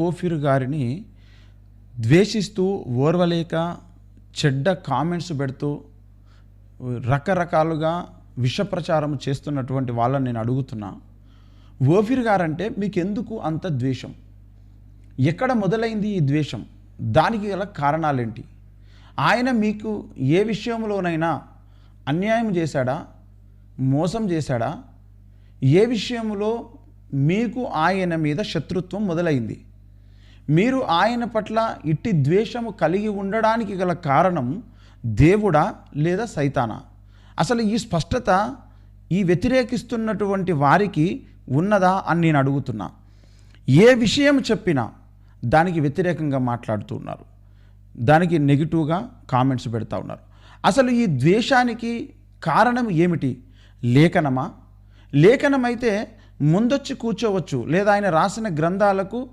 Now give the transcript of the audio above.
Ophir గారిని ద్వేషిస్తూ ఓర్వలేక చెడ్డ కామెంట్స్ పెడుతూ రకరకాలుగా విషప్రచారం చేస్తున్నటువంటి వాళ్ళని నేను అడుగుతున్నా. ఓఫిర్ గారంటే మీకు ఎందుకు అంత ద్వేషం? ఎక్కడ మొదలైంది ఈ ద్వేషం? దానికి గల కారణాలేంటి? ఆయన మీకు ఏ విషయంలోనైనా అన్యాయం చేశాడా? మోసం చేశాడా? ఏ విషయంలో మీకు ఆయన మీద శత్రుత్వం మొదలైంది? మీరు ఆయన పట్ల ఇట్టి ద్వేషము కలిగి ఉండడానికి గల కారణం దేవుడా లేదా సైతానా? అసలు ఈ స్పష్టత ఈ వ్యతిరేకిస్తున్నటువంటి వారికి ఉన్నదా అని నేను అడుగుతున్నా. ఏ విషయం చెప్పినా దానికి వ్యతిరేకంగా మాట్లాడుతూ ఉన్నారు. దానికి నెగిటివ్గా కామెంట్స్ పెడతా ఉన్నారు. అసలు ఈ ద్వేషానికి కారణం ఏమిటి? లేఖనమా? లేఖనమైతే ముందొచ్చి కూర్చోవచ్చు. లేదా ఆయన రాసిన గ్రంథాలకు